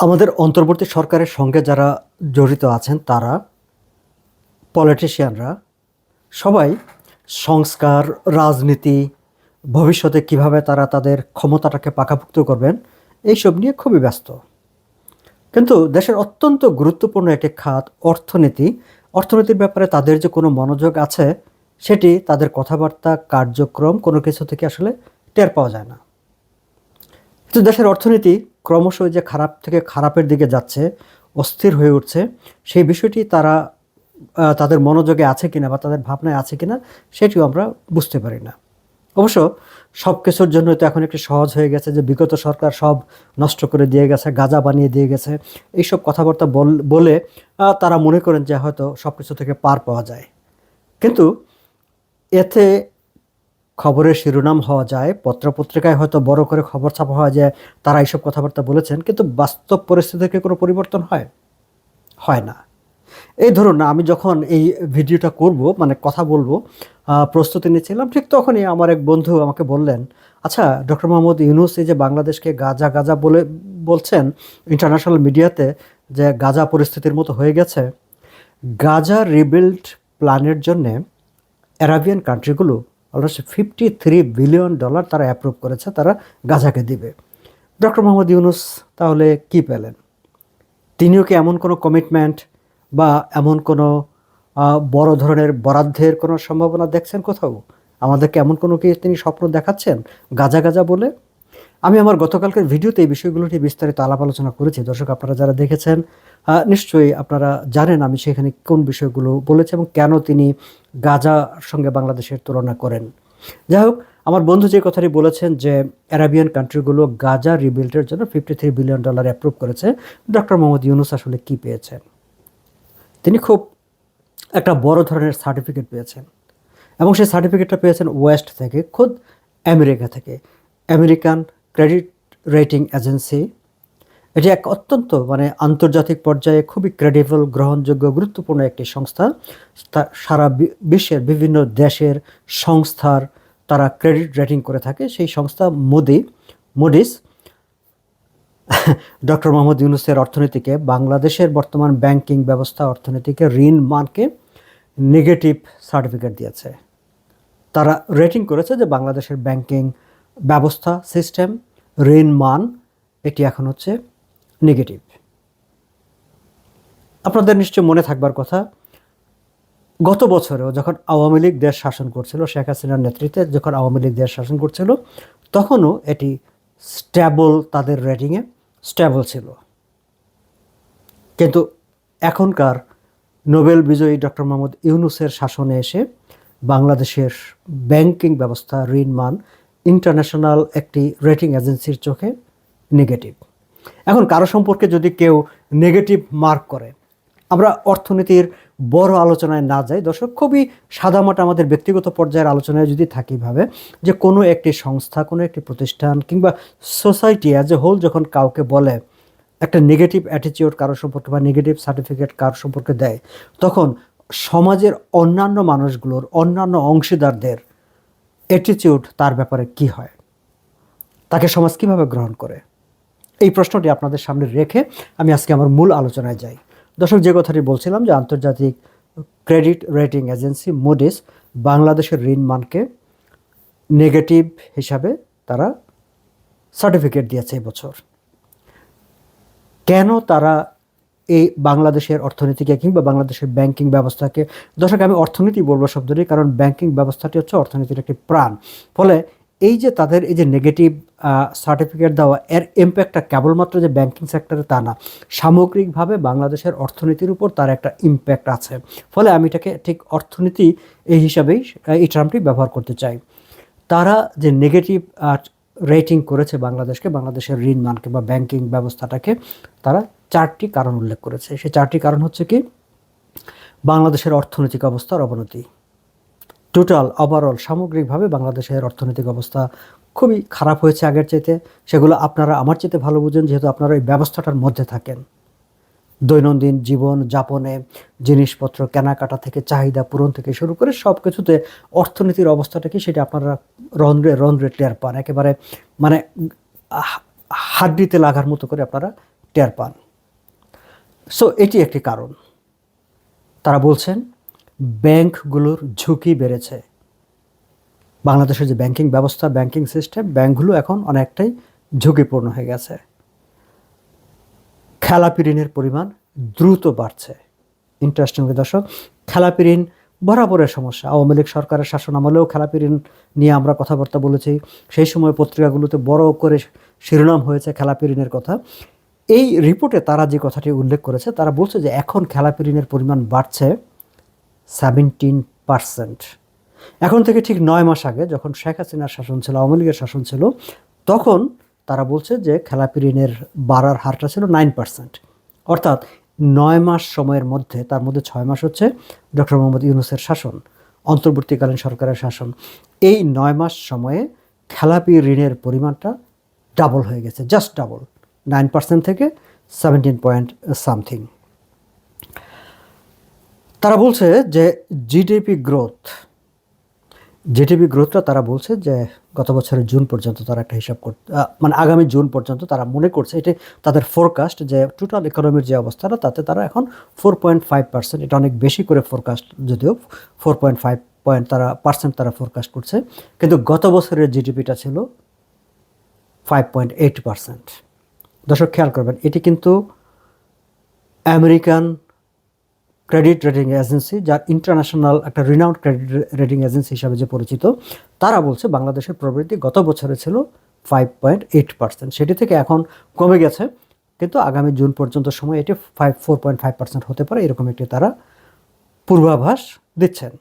আমাদের অন্তর্বর্তী সরকারের সঙ্গে যারা জড়িত আছেন, তারা পলিটিশিয়ানরা সবাই সংস্কার, রাজনীতি, ভবিষ্যতে কীভাবে তারা তাদের ক্ষমতাটাকে পাকাপুক্ত করবেন, এইসব নিয়ে খুবই ব্যস্ত। কিন্তু দেশের অত্যন্ত গুরুত্বপূর্ণ একটি খাত, অর্থনীতি। অর্থনীতির ব্যাপারে তাদের যে কোনো মনোযোগ আছে, সেটি তাদের কথাবার্তা, কার্যক্রম কোনো কিছু থেকে আসলে টের পাওয়া যায় না। কিন্তু দেশের অর্থনীতি ক্রমশ যে খারাপ থেকে খারাপের দিকে যাচ্ছে, অস্থির হয়ে উঠছে, সেই বিষয়টি তারা তাদের মনোযোগে আছে কিনা বা তাদের ভাবনায় আছে কিনা সেটিও আমরা বুঝতে পারি না। অবশ্য সব কিছুর জন্য তো এখন একটু সহজ হয়ে গেছে যে বিগত সরকার সব নষ্ট করে দিয়ে গেছে, গাজা বানিয়ে দিয়ে গেছে। এইসব কথাবার্তা বল- বলে তারা মনে করেন যে হয়তো সব কিছু থেকে পার পাওয়া যায়। কিন্তু এতে খবরের শিরোনাম হওয়া যায়। পত্রপত্রিকায় হয়তো বড় করে খবর ছাপা হয় যে তারা এইসব কথাবার্তা বলেছেন, কিন্তু বাস্তব পরিস্থিতি থেকে কোনো পরিবর্তন হয়? হয় না। এই ধরুন, আমি যখন এই ভিডিওটা করব মানে কথা বলব প্রস্তুতি নিয়েছিলাম ঠিক তখনই আমার এক বন্ধু আমাকে বললেন আচ্ছা ডক্টর মোহাম্মদ ইউনুস এই যে বাংলাদেশকে গাজা গাজা বলে বলছেন ইন্টারন্যাশনাল মিডিয়াতে যে গাজা পরিস্থিতির মতো হয়ে গেছে, গাজা রিবিল্ড প্ল্যানের জন্যে Arabian কান্ট্রিগুলো almost fifty three billion dollar তারা অ্যাপ্রুভ করেছে, তারা গাজাকে দিবে। ডক্টর মোহাম্মদ ইউনুস তাহলে কি পেলেন? তিনিও কি এমন কোনো কমিটমেন্ট বা এমন কোনো বড় ধরনের বরাদ্দের কোনো সম্ভাবনা দেখছেন কোথাও? আমাদেরকে এমন কোনো কি তিনি স্বপ্ন দেখাচ্ছেন? গাজা গাজা বলে? আমি আমার গতকালকের ভিডিওতে এই বিষয়গুলো নিয়ে বিস্তারিত আলাপ আলোচনা করেছি। দর্শক, আপনারা যারা দেখেছেন নিশ্চয়ই আপনারা জানেন আমি সেখানে কোন বিষয়গুলো বলেছি এবং কেন তিনি গাজার সঙ্গে বাংলাদেশের তুলনা করেন। যাই হোক, আমার বন্ধু যে কথাটি বলেছেন যে অ্যারাবিয়ান কান্ট্রিগুলো গাজা রিবিল্ডের জন্য fifty three billion dollar approve করেছে, ডক্টর মোহাম্মদ ইউনুস আসলে কী পেয়েছেন? তিনি খুব একটা বড় ধরনের সার্টিফিকেট পেয়েছেন এবং সেই সার্টিফিকেটটা পেয়েছেন ওয়েস্ট থেকে, খুদ আমেরিকা থেকে। American credit rating agency. এটি এক অত্যন্ত মানে আন্তর্জাতিক পর্যায়ে খুবই ক্রেডিবল গ্রহণযোগ্য, গুরুত্বপূর্ণ একটি সংস্থা। সারা বিশ্বের বিভিন্ন দেশের সংস্থার তারা ক্রেডিট রেটিং করে থাকে। সেই সংস্থা মোদি মুডিস ডক্টর মোহাম্মদ ইউনুসের অর্থনীতিকে, বাংলাদেশের বর্তমান ব্যাংকিং ব্যবস্থা অর্থনীতিকে, ঋণ মানকে নেগেটিভ সার্টিফিকেট দিয়েছে। তারা রেটিং করেছে যে বাংলাদেশের ব্যাংকিং ব্যবস্থা সিস্টেম, ঋণ মান, এটি এখন হচ্ছে নেগেটিভ আপনাদের নিশ্চয় মনে থাকবার কথা, গত বছরেও যখন আওয়ামী লীগ দেশ শাসন করছিল, শেখ হাসিনার নেতৃত্বে যখন আওয়ামী লীগ দেশ শাসন করছিল, তখনও এটি স্ট্যাবল তাদের রেটিংয়ে স্ট্যাবল ছিল। কিন্তু এখনকার নোবেল বিজয়ী ডক্টর মোহাম্মদ ইউনুসের শাসনে এসে বাংলাদেশের ব্যাংকিং ব্যবস্থা, ঋণ মান ইন্টারন্যাশনাল একটি রেটিং এজেন্সির চোখে নেগেটিভ এখন কারও সম্পর্কে যদি কেউ নেগেটিভ মার্ক করে, আমরা অর্থনীতির বড় আলোচনায় না যাই। দর্শক, খুবই সাদামাটা আমাদের ব্যক্তিগত পর্যায়ের আলোচনায় যদি থাকি ভাবে, যে কোনো একটি সংস্থা, কোনো একটি প্রতিষ্ঠান কিংবা সোসাইটি অ্যাজ এ হোল যখন কাউকে বলে, একটা নেগেটিভ অ্যাটিটিউড কারও সম্পর্কে বা নেগেটিভ সার্টিফিকেট কারও সম্পর্কে দেয়, তখন সমাজের অন্যান্য মানুষগুলোর, অন্যান্য অংশীদারদের অ্যাটিটিউড তার ব্যাপারে কি হয়? তাকে সমাজ কীভাবে গ্রহণ করে? এই প্রশ্নটি আপনাদের সামনে রেখে আমি আজকে আমার মূল আলোচনায় যাই। দর্শক, যে কথাটি বলছিলাম যে আন্তর্জাতিক ক্রেডিট রেটিং এজেন্সি মুডিস বাংলাদেশের ঋণ মানকে নেগেটিভ হিসাবে তারা সার্টিফিকেট দিয়েছে এবছর কেন তারা এই বাংলাদেশের অর্থনীতিকে কিংবা বাংলাদেশের ব্যাংকিং ব্যবস্থাকে, দর্শক, আমি অর্থনীতি বলব শব্দটি, কারণ ব্যাংকিং ব্যবস্থাটি হচ্ছে অর্থনীতির একটি প্রাণ। ফলে এই যে তাদের এই যে নেগেটিভ সার্টিফিকেট দেওয়া, এর ইম্প্যাক্টটা কেবলমাত্র যে ব্যাংকিং সেক্টরে তা না, সামগ্রিকভাবে বাংলাদেশের অর্থনীতির উপর তার একটা ইম্প্যাক্ট আছে। ফলে আমি এটাকে ঠিক অর্থনীতি এই হিসাবেই, এই টার্মটি ব্যবহার করতে চাই। তারা যে নেগেটিভ রেটিং করেছে বাংলাদেশকে, বাংলাদেশের ঋণ মানকে বা ব্যাংকিং ব্যবস্থাটাকে, তারা চারটি কারণ উল্লেখ করেছে। সেই চারটি কারণ হচ্ছে কি? বাংলাদেশের অর্থনৈতিক অবস্থার অবনতি। টোটাল ওভারঅল সামগ্রিকভাবে বাংলাদেশের অর্থনৈতিক অবস্থা খুবই খারাপ হয়েছে আগের চাইতে। সেগুলো আপনারা আমার চাইতে ভালো বুঝেন, যেহেতু আপনারা এই ব্যবস্থাটার মধ্যে থাকেন। দৈনন্দিন জীবন যাপনে, জিনিসপত্র, কেনাকাটা থেকে, চাহিদা পূরণ থেকে শুরু করে সব কিছুতে অর্থনীতির অবস্থাটা কি সেটা আপনারা রন্ধ্রে রন্ধ্রে টের পান। একেবারে মানে হাড্ডিতে লাগার মতো করে আপনারা টের পান। সো এটি একটি কারণ। তারা বলছেন, ব্যাংকগুলোর ঝুঁকি বেড়েছে। বাংলাদেশের যে ব্যাংকিং ব্যবস্থা, ব্যাংকিং সিস্টেম, ব্যাংকগুলো এখন অনেকটাই ঝুঁকিপূর্ণ হয়ে গেছে। খেলাপি ঋণের পরিমাণ দ্রুত বাড়ছে। ইন্টারেস্টিং দর্শক খেলাপি ঋণ বরাবরের সমস্যা। আওয়ামী লীগ সরকারের শাসন আমলেও খেলাপি ঋণ নিয়ে আমরা কথাবার্তা বলেছি। সেই সময় পত্রিকাগুলোতে বড় করে শিরোনাম হয়েছে খেলাপি ঋণের কথা। এই রিপোর্টে তারা যে কথাটি উল্লেখ করেছে, তারা বলছে যে এখন খেলাপি ঋণের পরিমাণ বাড়ছে সেভেন্টিন পার্সেন্ট এখন থেকে ঠিক নয় মাস আগে যখন শেখ হাসিনার শাসন ছিল, আওয়ামী লীগের শাসন ছিল, তখন তারা বলছে যে খেলাপি ঋণের বাড়ার হারটা ছিল নাইন পার্সেন্ট অর্থাৎ নয় মাস সময়ের মধ্যে, তার মধ্যে ছয় মাস হচ্ছে ডক্টর মোহাম্মদ ইউনুসের শাসন, অন্তর্বর্তীকালীন সরকারের শাসন। এই নয় মাস সময়ে খেলাপি ঋণের পরিমাণটা ডাবল হয়ে গেছে জাস্ট ডাবল নাইন পার্সেন্ট থেকে সেভেন্টিন পয়েন্ট সামথিং তারা বলছে যে জিডিপি গ্রোথ জিডিপি গ্রোথটা তারা বলছে যে গত বছরের জুন পর্যন্ত তারা একটা হিসাব করতে মানে আগামী জুন পর্যন্ত তারা মনে করছে এটি তাদের ফোরকাস্ট যে টোটাল ইকোনমির যে অবস্থাটা, তাতে তারা এখন ফোর পয়েন্ট ফাইভ পার্সেন্ট এটা অনেক বেশি করে ফোরকাস্ট যদিও ফোর পয়েন্ট ফাইভ পয়েন্ট তারা পার্সেন্ট তারা ফোরকাস্ট করছে, কিন্তু গত বছরের জিডিপিটা ছিল ফাইভ পয়েন্ট এইট পার্সেন্ট দর্শক, খেয়াল করবেন, এটি কিন্তু আমেরিকান ক্রেডিট রেটিং এজেন্সি যার ইন্টারন্যাশনাল একটা রিনাউন্ড ক্রেডিট রেটিং এজেন্সি হিসাবে যে পরিচিত, তারা বলছে বাংলাদেশের প্রবৃদ্ধি গত বছরে ছিল ফাইভ পয়েন্ট এইট পার্সেন্ট সেটি থেকে এখন কমে গেছে, কিন্তু আগামী জুন পর্যন্ত সময় এটি five four point five percent হতে পারে, এরকম একটি তারা পূর্বাভাস দিচ্ছেন।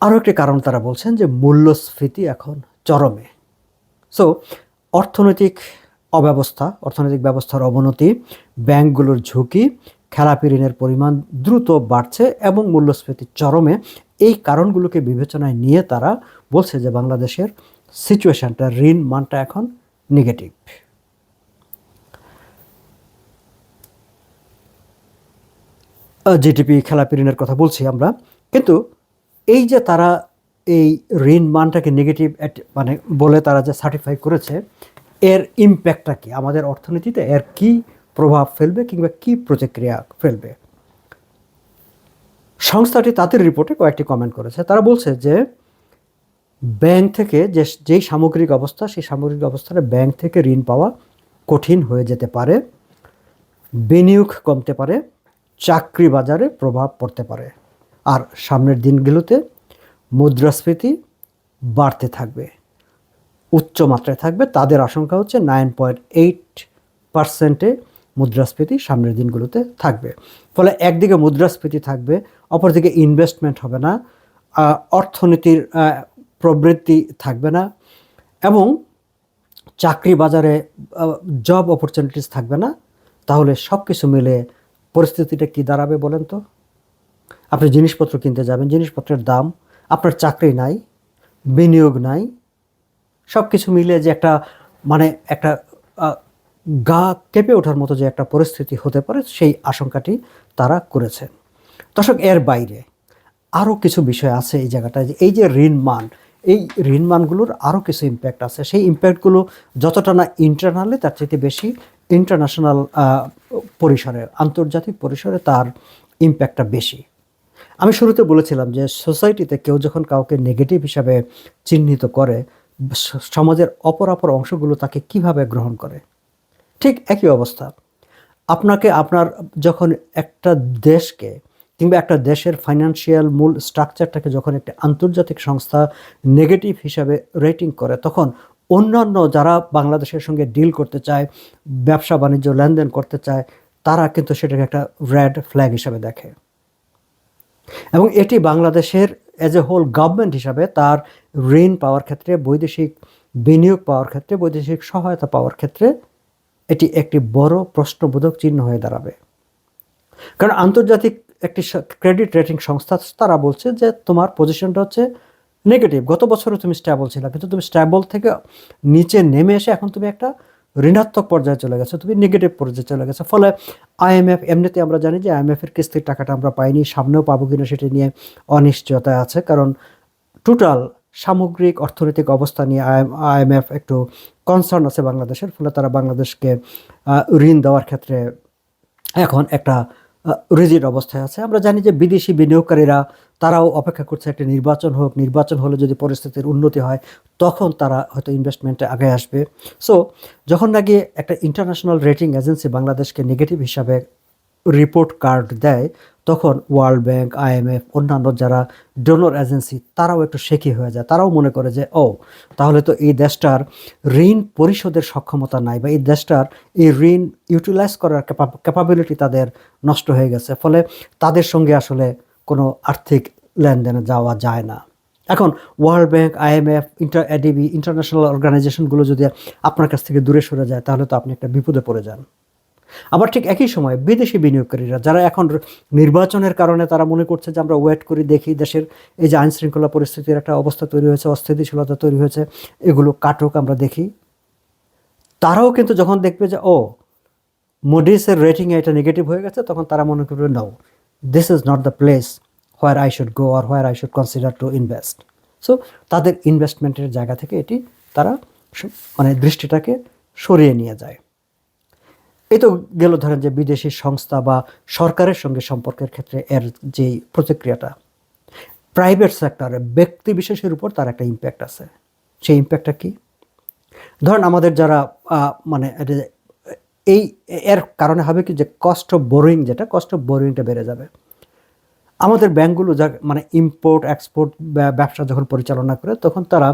আরও একটি কারণ তারা বলছেন যে মূল্যস্ফীতি এখন চরমে। সো অর্থনৈতিক অব্যবস্থা, অর্থনৈতিক ব্যবস্থার অবনতি, ব্যাংকগুলোর ঝুঁকি, খেলাপি ঋণের পরিমাণ দ্রুত বাড়ছে এবং মূল্যস্ফীতি চরমে। এই কারণগুলোকে বিবেচনায় নিয়ে তারা বলছে যে বাংলাদেশের সিচুয়েশনটা, ঋণ মানটা এখন নেগেটিভ। জিডিপি খেলাপি ঋণের কথা বলছি আমরা। কিন্তু এই যে তারা এই ঋণ মানটাকে নেগেটিভ মানে বলে তারা যে সার্টিফাই করেছে এর ইম্প্যাক্টটা কি? আমাদের অর্থনীতিতে এর কি প্রভাব ফেলবে কিংবা কি প্রতিক্রিয়া ফেলবে? সংস্থাটি তাদের রিপোর্টে কয়েকটি কমেন্ট করেছে। তারা বলছে যে ব্যাংক থেকে যে, যেই সামগ্রিক অবস্থা, সেই সামগ্রিক অবস্থায় ব্যাংক থেকে ঋণ পাওয়া কঠিন হয়ে যেতে পারে, বিনিয়োগ কমতে পারে, চাকরি বাজারে প্রভাব পড়তে পারে। আর সামনের দিনগুলোতে মুদ্রাস্ফীতি বাড়তে থাকবে। উচ্চ মাত্রায় থাকবে। তাদের আশঙ্কা হচ্ছে নাইন পয়েন্ট এইট পার্সেন্টে মুদ্রাস্ফীতি সামনের দিনগুলোতে থাকবে। ফলে একদিকে মুদ্রাস্ফীতি থাকবে, অপরদিকে ইনভেস্টমেন্ট হবে না অর্থনীতির প্রবৃত্তি থাকবে না এবং চাকরি বাজারে জব অপরচুনিটিস থাকবে না। তাহলে সব কিছু মিলে পরিস্থিতিটা কি দাঁড়াবে বলেন তো? আপনি জিনিসপত্র কিনতে যাবেন, জিনিসপত্রের দাম, আপনার চাকরি নাই, বিনিয়োগ নাই সব কিছু মিলে যে একটা মানে একটা গা কেঁপে ওঠার মতো যে একটা পরিস্থিতি হতে পারে, সেই আশঙ্কাটি তারা করেছেন দর্শক, এর বাইরে আরও কিছু বিষয় আছে এই জায়গাটায় যে এই যে ঋণ মান এই ঋণ মানগুলোর আরও কিছু ইম্প্যাক্ট আছে। সেই ইম্প্যাক্টগুলো যতটা না ইন্টারনালে তার চেয়ে বেশি ইন্টারন্যাশনাল পরিসরে, আন্তর্জাতিক পরিসরে তার ইম্প্যাক্টটা বেশি। আমি শুরুতে বলেছিলাম যে সোসাইটিতে কেউ যখন কাউকে নেগেটিভ হিসাবে চিহ্নিত করে সমাজের অপর অপর অংশগুলো তাকে কীভাবে গ্রহণ করে? ঠিক একই অবস্থা। আপনাকে আপনার যখন একটা দেশকে কিংবা একটা দেশের ফাইন্যান্সিয়াল মূল স্ট্রাকচারটাকে যখন একটি আন্তর্জাতিক সংস্থা নেগেটিভ হিসাবে রেটিং করে, তখন অন্যান্য যারা বাংলাদেশের সঙ্গে ডিল করতে চায়, ব্যবসা বাণিজ্য লেনদেন করতে চায়, তারা কিন্তু সেটাকে একটা রেড ফ্ল্যাগ হিসাবে দেখে। এবং এটি বাংলাদেশের এজ এ হোল গভর্নমেন্ট হিসাবে তার ঋণ পাওয়ার ক্ষেত্রে, বৈদেশিক বিনিয়োগ পাওয়ার ক্ষেত্রে, বৈদেশিক সহায়তা পাওয়ার ক্ষেত্রে এটি একটি বড় প্রশ্নবোধক চিহ্ন হয়ে দাঁড়াবে। কারণ আন্তর্জাতিক একটি ক্রেডিট রেটিং সংস্থা, তারা বলছে যে তোমার পজিশনটা হচ্ছে নেগেটিভ গত বছরও তুমি স্ট্যাবল ছিল, কিন্তু তুমি স্ট্যাবল থেকে নিচে নেমে এসে এখন তুমি একটা ঋণাত্মক পর্যায়ে চলে গেছো তুমি নেগেটিভ পর্যায়ে চলে গেছো। ফলে আইএমএফ এমনিতে আমরা জানি যে আইএমএফের কিস্তির টাকাটা আমরা পাইনি, সামনেও পাবো কিনা সেটা নিয়ে অনিশ্চয়তা আছে। কারণ টোটাল সামগ্রিক অর্থনৈতিক অবস্থা নিয়ে আইএমএফ একটু কনসার্ন আছে বাংলাদেশের, ফলে তারা বাংলাদেশকে ঋণ দেওয়ার ক্ষেত্রে এখন একটা রিজিড অবস্থায় আছে। আমরা জানি যে বিদেশি বিনিয়োগকারীরা তারাও অপেক্ষা করছে একটা নির্বাচন হোক, নির্বাচন হলে যদি পরিস্থিতির উন্নতি হয়, তখন তারা হয়তো ইনভেস্টমেন্টে আগে আসবে। সো যখন নাকি একটা ইন্টারন্যাশনাল রেটিং এজেন্সি বাংলাদেশকে নেগেটিভ হিসাবে রিপোর্ট কার্ড দেয়, তখন ওয়ার্ল্ড ব্যাংক আইএমএফ অন্যান্য যারা ডোনর এজেন্সি তারাও একটু শেকি হয়ে যায়। তারাও মনে করে যে, ও, তাহলে তো এই দেশটার ঋণ পরিশোধের সক্ষমতা নাই বা এই দেশটার এই ঋণ ইউটিলাইজ করার ক্যাপাবিলিটি তাদের নষ্ট হয়ে গেছে। ফলে তাদের সঙ্গে আসলে কোনো আর্থিক লেনদেনে যাওয়া যায় না। এখন world bank IMF inter ADB international অর্গানাইজেশনগুলো যদি আপনার কাছ থেকে দূরে সরে যায়, তাহলে তো আপনি একটা বিপদে পড়ে যান। আবার ঠিক একই সময় বিদেশি বিনিয়োগকারীরা যারা এখন নির্বাচনের কারণে তারা মনে করছে যে আমরা ওয়েট করি দেখি দেশের এই যে আইন শৃঙ্খলা পরিস্থিতির একটা অবস্থা তৈরি হয়েছে, অস্থিতিশীলতা তৈরি হয়েছে, এগুলো কাটুক আমরা দেখি। তারাও কিন্তু যখন দেখবে যে, ও মোডিসের রেটিংয়ে এটা নেগেটিভ হয়ে গেছে, তখন তারা মনে করবে now this is not the place where I should go R where I should consider to invest so তাদের ইনভেস্টমেন্টের জায়গা থেকে এটি তারা মানে দৃষ্টিটাকে সরিয়ে নিয়ে যায়। এই তো গেল ধরেন যে বিদেশি সংস্থা বা সরকারের সঙ্গে সম্পর্কের ক্ষেত্রে এর যে প্রতিক্রিয়াটা। প্রাইভেট সেক্টরে ব্যক্তি বিশেষের উপর তার একটা ইম্প্যাক্ট আছে। সেই ইম্প্যাক্টটা কি? ধরেন আমাদের যারা মানে এই এর কারণে হবে কি যে কস্ট অফ বোরিং যেটা কস্ট অফ বোরিংটা বেড়ে যাবে। আমাদের ব্যাংকগুলো যা মানে ইম্পোর্ট এক্সপোর্ট ব্যবসা যখন পরিচালনা করে, তখন তারা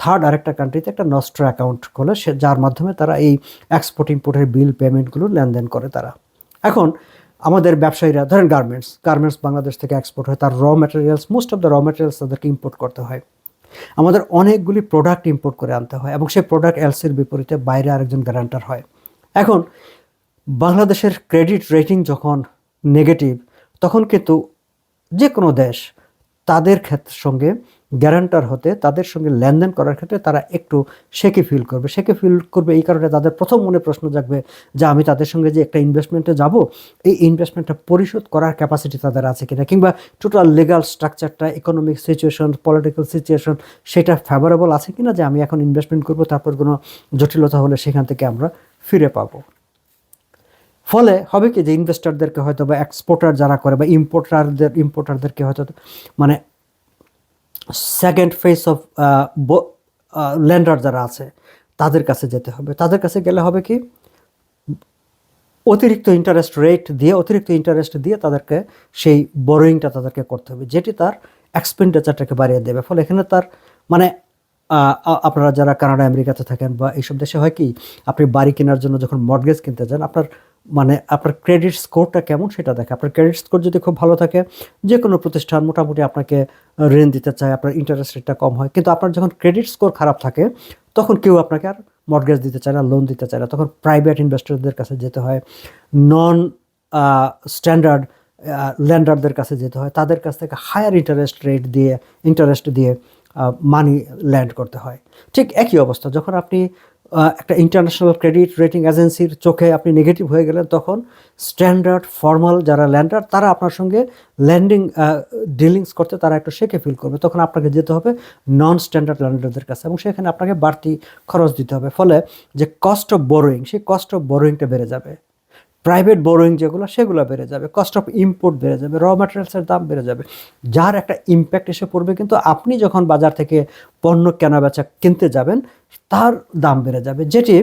থার্ড আরেকটা কান্ট্রিতে একটা নস্ট্র অ্যাকাউন্ট খোলে, সে, যার মাধ্যমে তারা এই এক্সপোর্ট ইম্পোর্টের বিল পেমেন্টগুলো লেনদেন করে তারা। এখন আমাদের ব্যবসায়ীরা, ধরেন গার্মেন্টস গার্মেন্টস বাংলাদেশ থেকে এক্সপোর্ট হয়, তার raw materials most of the raw materials তাদেরকে ইম্পোর্ট করতে হয়। আমাদের অনেকগুলি প্রোডাক্ট ইম্পোর্ট করে আনতে হয় এবং সেই প্রোডাক্ট এলসির বিপরীতে বাইরে আরেকজন গ্যারান্টার হয়। এখন বাংলাদেশের ক্রেডিট রেটিং যখন নেগেটিভ তখন কিন্তু যে কোনো দেশ তাদের ক্ষেত্রের সঙ্গে গ্যারান্টার হতে, তাদের সঙ্গে লেনদেন করার ক্ষেত্রে তারা একটু শেকে ফিল করবে। শেকে ফিল করবে এই কারণে তাদের প্রথম মনে প্রশ্ন জাগবে যে আমি তাদের সঙ্গে যে একটা ইনভেস্টমেন্টে যাব, এই ইনভেস্টমেন্টটা পরিশোধ করার ক্যাপাসিটি তাদের আছে কিনা? কিংবা টোটাল লিগাল স্ট্রাকচারটা ইকোনমিক সিচুয়েশন পলিটিক্যাল সিচুয়েশন সেটা ফেভারেবল আছে কিনা যে আমি এখন ইনভেস্টমেন্ট করব, তারপর কোনো জটিলতা হলে সেখান থেকে আমরা ফিরে পাবো। ফলে হবে কি যে ইনভেস্টরদেরকে হয়তো বা এক্সপোর্টার যারা করে বা ইম্পোর্টারদের ইম্পোর্টারদেরকে হয়তো মানে সেকেন্ড ফেস অফ ল্যান্ডার যারা আছে, তাদের কাছে যেতে হবে। তাদের কাছে গেলে হবে কি, অতিরিক্ত ইন্টারেস্ট রেট দিয়ে, অতিরিক্ত ইন্টারেস্ট দিয়ে তাদেরকে সেই বরোয়িংটা তাদেরকে করতে হবে, যেটি তার এক্সপেন্ডিচারটাকে বাড়িয়ে দেবে। ফলে এখানে তার মানে আপনারা যারা কানাডা, আমেরিকাতে থাকেন বা এইসব দেশে হয় কি, আপনি বাড়ি কেনার জন্য যখন মর্গেজ কিনতে যান, আপনার মানে আপনার ক্রেডিট স্কোরটা কেমন সেটা দেখে। আপনার ক্রেডিট স্কোর যদি খুব ভালো থাকে যে কোনো প্রতিষ্ঠান মোটামুটি আপনাকে ঋণ দিতে চায়, আপনার ইন্টারেস্ট রেটটা কম হয়। কিন্তু আপনার যখন ক্রেডিট স্কোর খারাপ থাকে, তখন কেউ আপনাকে আর মর্গেজ দিতে চায় না লোন দিতে চায় না। তখন প্রাইভেট ইনভেস্টরদের কাছে যেতে হয় নন স্ট্যান্ডার্ড ল্যান্ডারদের কাছে যেতে হয়। তাদের কাছ থেকে হায়ার ইন্টারেস্ট রেট দিয়ে ইন্টারেস্ট দিয়ে মানি ল্যান্ড করতে হয়। ঠিক একই অবস্থা, যখন আপনি একটা ইন্টারন্যাশনাল ক্রেডিট রেটিং এজেন্সির চোখে আপনি নেগেটিভ হয়ে গেলেন, তখন স্ট্যান্ডার্ড ফর্মাল যারা ল্যান্ডার তারা আপনার সঙ্গে ল্যান্ডিং ডিলিংস করতে তারা একটু শেখে ফিল করবে। তখন আপনাকে যেতে হবে নন স্ট্যান্ডার্ড ল্যান্ডারদের কাছে এবং সেখানে আপনাকে বাড়তি খরচ দিতে হবে। ফলে যে কস্ট অফ বোরোয়িং সেই কস্ট অফ বোরোয়িংটা বেড়ে যাবে। প্রাইভেট বোরোয়িং যেগুলো, সেগুলো বেড়ে যাবে। কস্ট অফ ইম্পোর্ট বেড়ে যাবে। র ম্যাটেরিয়ালসের দাম বেড়ে যাবে। যার একটা ইম্প্যাক্ট এসে পড়বে কিন্তু আপনি যখন বাজার থেকে পণ্য কেনা বেচা কিনতে যাবেন, তার দাম বেড়ে যাবে। যেটি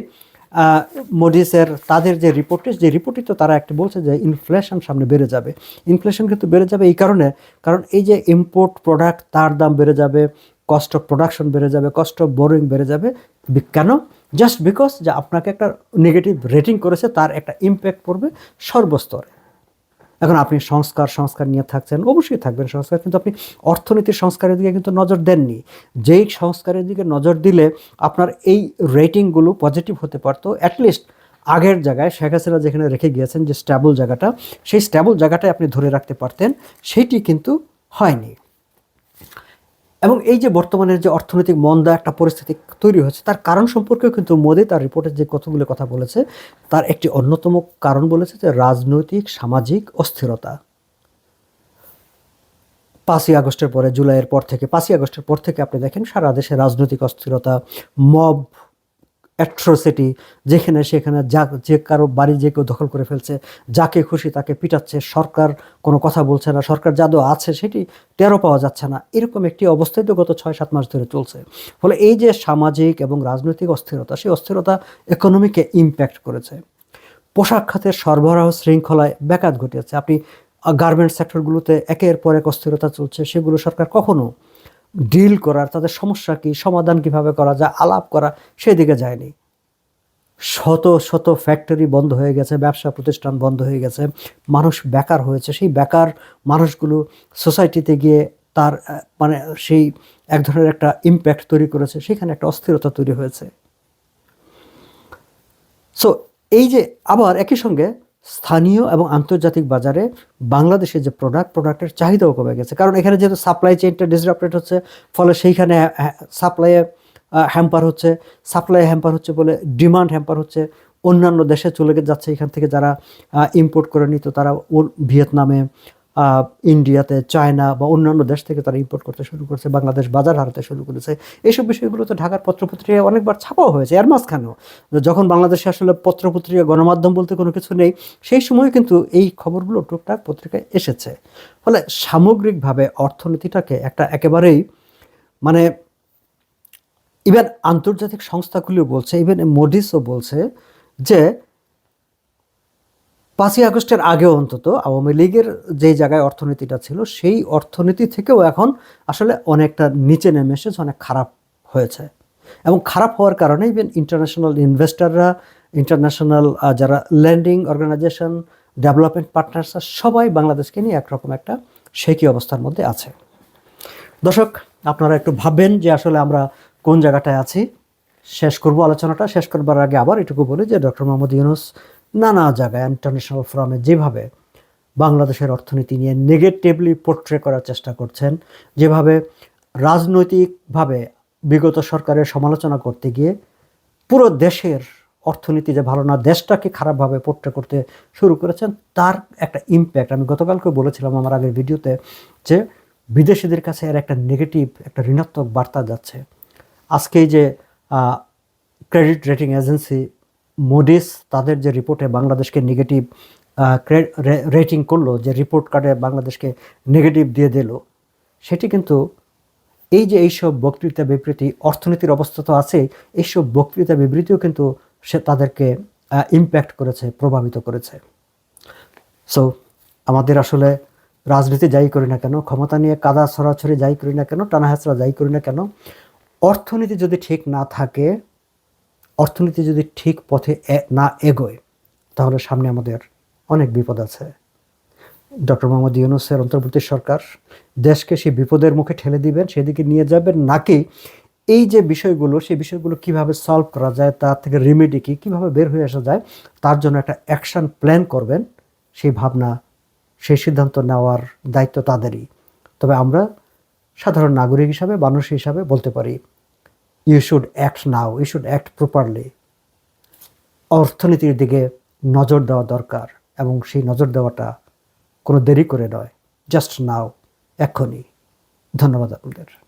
মোডিসের তাদের যে রিপোর্টে যে রিপোর্টই তো তারা একটা বলছে যে ইনফ্লেশন সামনে বেড়ে যাবে। ইনফ্লেশন কিন্তু বেড়ে যাবে এই কারণে, কারণ এই যে ইম্পোর্ট প্রোডাক্ট তার দাম বেড়ে যাবে কস্ট অফ প্রোডাকশন বেড়ে যাবে কস্ট অফ বোরিং বেড়ে যাবে। কেন? জাস্ট বিকজ যে আপনাকে একটা নেগেটিভ রেটিং করেছে, তার একটা ইম্প্যাক্ট পড়বে সর্বস্তরে। এখন আপনি সংস্কার সংস্কার নিয়ে থাকছেন, অবশ্যই থাকবেন সংস্কার, কিন্তু আপনি অর্থনীতির সংস্কারের দিকে কিন্তু নজর দেননি। যেই সংস্কারের দিকে নজর দিলে আপনার এই রেটিংগুলো পজিটিভ হতে পারতো অ্যাটলিস্ট আগের জায়গায় শেখ হাসিনা যেখানে রেখে গিয়েছেন যে স্ট্যাবল জায়গাটা, সেই স্ট্যাবল জায়গাটায় আপনি ধরে রাখতে পারতেন সেইটি কিন্তু হয়নি। এবং এই যে বর্তমানের যে অর্থনৈতিক মন্দা একটা পরিস্থিতি তৈরি হয়েছে, তার কারণ সম্পর্কেও কিন্তু মোদি তার রিপোর্টের যে কতগুলো কথা বলেছে, তার একটি অন্যতম কারণ বলেছে যে রাজনৈতিক, সামাজিক অস্থিরতা। পাঁচই আগস্টের পরে, জুলাইয়ের পর থেকে, পাঁচই আগস্টের পর থেকে আপনি দেখেন সারা দেশে রাজনৈতিক অস্থিরতা, মব অ্যাট্রোসিটি যেখানে সেখানে যা, যে কারও বাড়ি যে কেউ দখল করে ফেলছে, যাকে খুশি তাকে পিটাচ্ছে, সরকার কোনো কথা বলছে না, সরকার যাদু আছে সেটি টেরো পাওয়া যাচ্ছে না। এরকম একটি অবস্থায় তো গত ছয়, সাত মাস ধরে চলছে। ফলে এই যে সামাজিক এবং রাজনৈতিক অস্থিরতা, সেই অস্থিরতা ইকোনমিকে ইম্প্যাক্ট করেছে। পোশাক খাতের সরবরাহ শৃঙ্খলায় ব্যাঘাত ঘটিয়েছে। আপনি গার্মেন্টস সেক্টরগুলোতে একের পর এক অস্থিরতা চলছে, সেগুলো সরকার কখনো ডিল করার, তাদের সমস্যা কি, সমাধান কীভাবে করা যায়, আলাপ করা, সেদিকে যায়নি। শত শত ফ্যাক্টরি বন্ধ হয়ে গেছে, ব্যবসা প্রতিষ্ঠান বন্ধ হয়ে গেছে, মানুষ বেকার হয়েছে। সেই বেকার মানুষগুলো সোসাইটিতে গিয়ে তার মানে সেই এক ধরনের একটা ইম্প্যাক্ট তৈরি করেছে, সেখানে একটা অস্থিরতা তৈরি হয়েছে। সো এই যে আবার একই সঙ্গে স্থানীয় এবং আন্তর্জাতিক বাজারে বাংলাদেশের যে প্রোডাক্ট প্রোডাক্টের চাহিদাও কমে গেছে। কারণ এখানে যেহেতু সাপ্লাই চেইনটা ডিসরাপ্টেড হচ্ছে, ফলে সেইখানে সাপ্লাইয়ে হ্যাম্পার হচ্ছে সাপ্লাই হ্যাম্পার হচ্ছে বলে ডিমান্ড হ্যাম্পার হচ্ছে। অন্যান্য দেশে চলে যাচ্ছে এখান থেকে যারা ইম্পোর্ট করে নিত, তারা ভিয়েতনামে ইন্ডিয়াতে, চায়না বা অন্যান্য দেশ থেকে তারা ইম্পোর্ট করতে শুরু করেছে, বাংলাদেশ বাজার হারাতে শুরু করেছে। এইসব বিষয়গুলো তো ঢাকার পত্রপত্রিকায় অনেকবার ছাপাও হয়েছে। এর মাঝখানেও যখন বাংলাদেশে আসলে পত্রপত্রিকা, গণমাধ্যম বলতে কোনো কিছু নেই, সেই সময় কিন্তু এই খবরগুলো টুকটাক পত্রিকায় এসেছে। ফলে সামগ্রিকভাবে অর্থনীতিটাকে একটা একেবারেই মানে ইভেন আন্তর্জাতিক সংস্থাগুলিও বলছে ইভেন মোডিসও বলছে যে পাঁচই আগস্টের আগেও অন্তত আওয়ামী লীগের যে জায়গায় অর্থনীতিটা ছিল, সেই অর্থনীতি থেকেও এখন আসলে অনেকটা নিচে নেমে এসেছে, অনেক খারাপ হয়েছে। এবং খারাপ হওয়ার কারণে ইভেন ইন্টারন্যাশনাল ইনভেস্টররা ইন্টারন্যাশনাল যারা ল্যান্ডিং অর্গানাইজেশন ডেভেলপমেন্ট পার্টনার্সরা সবাই বাংলাদেশকে নিয়ে একরকম একটা শেকি অবস্থার মধ্যে আছে। দর্শক, আপনারা একটু ভাববেন যে আসলে আমরা কোন জায়গাটায় আছি। শেষ করব আলোচনাটা, শেষ করবার আগে আবার এটুকু বলি যে ডক্টর মোহাম্মদ ইউনুস নানা জায়গায় ইন্টারন্যাশনাল ফোরামে যেভাবে বাংলাদেশের অর্থনীতি নিয়ে নেগেটিভলি পোর্ট্রে করার চেষ্টা করছেন, যেভাবে রাজনৈতিকভাবে বিগত সরকারের সমালোচনা করতে গিয়ে পুরো দেশের অর্থনীতি যে ভালো না, দেশটাকে খারাপভাবে পোট্রে করতে শুরু করেছেন, তার একটা ইম্প্যাক্ট আমি গতকালকে বলেছিলাম আমার আগের ভিডিওতে যে বিদেশিদের কাছে এর একটা নেগেটিভ একটা ঋণাত্মক বার্তা যাচ্ছে। আজকেই যে ক্রেডিট রেটিং এজেন্সি মোডিস তাদের যে রিপোর্টে বাংলাদেশকে নেগেটিভ রেটিং করল, যে রিপোর্ট কার্ডে বাংলাদেশকে নেগেটিভ দিয়ে দিল, সেটি কিন্তু এই যে এইসব বক্তৃতা বিবৃতি, অর্থনীতির অবস্থা তো আছে এইসব বক্তৃতা বিবৃতিও কিন্তু সে তাদেরকে ইম্প্যাক্ট করেছে, প্রভাবিত করেছে। সো আমাদের আসলে রাজনীতি যাই করি না কেন, ক্ষমতা নিয়ে কাদা ছড়াছড়ি যাই করি না কেন, টানা হেঁচড়া যাই করি না কেন, অর্থনীতি যদি ঠিক না থাকে অর্থনীতি যদি ঠিক পথে না এগোয়, তাহলে সামনে আমাদের অনেক বিপদ আছে। ডক্টর মোহাম্মদ ইউনুসের অন্তর্বর্তী সরকার দেশকে সেই বিপদের মুখে ঠেলে দিবেন, সেদিকে নিয়ে যাবেন, নাকি এই যে বিষয়গুলো, সেই বিষয়গুলো কীভাবে সলভ করা যায়, তার থেকে রেমেডি কী, কীভাবে বের হয়ে আসা যায়, তার জন্য একটা অ্যাকশন প্ল্যান করবেন, সেই ভাবনা, সেই সিদ্ধান্ত নেওয়ার দায়িত্ব তাদেরই। তবে আমরা সাধারণ নাগরিক হিসাবে, মানুষ হিসাবে বলতে পারি you should act now you should act properly অর্থনীতির দিকে নজর দেওয়া দরকার এবং সেই নজর দেওয়াটা কোনো দেরি করে নয় জাস্ট নাও এখনই। ধন্যবাদ আপনাদের।